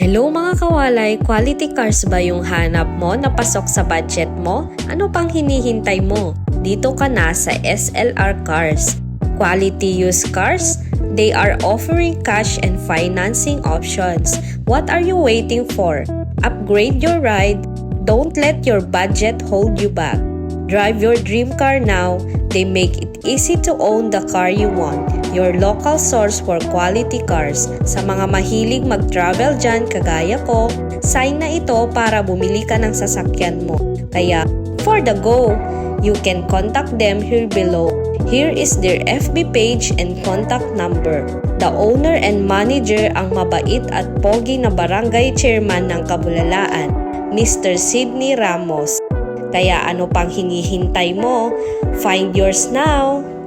Hello mga kawalay, quality cars ba yung hanap mo na pasok sa budget mo? Ano pang hinihintay mo? Dito ka na sa SLR Cars. Quality used cars? They are offering cash and financing options. What are you waiting for? Upgrade your ride. Don't let your budget hold you back. Drive your dream car now. They make it easy to own the car you want. Your local source for quality cars. Sa mga mahilig mag-travel dyan kagaya ko, sign na ito para bumili ka ng sasakyan mo. Kaya, for the go, you can contact them here below. Here is their FB page and contact number. The owner and manager ang mabait at pogi na barangay chairman ng Kabulalaan, Mr. Sidney Ramos. Kaya ano pang hinihintay mo? Find yours now!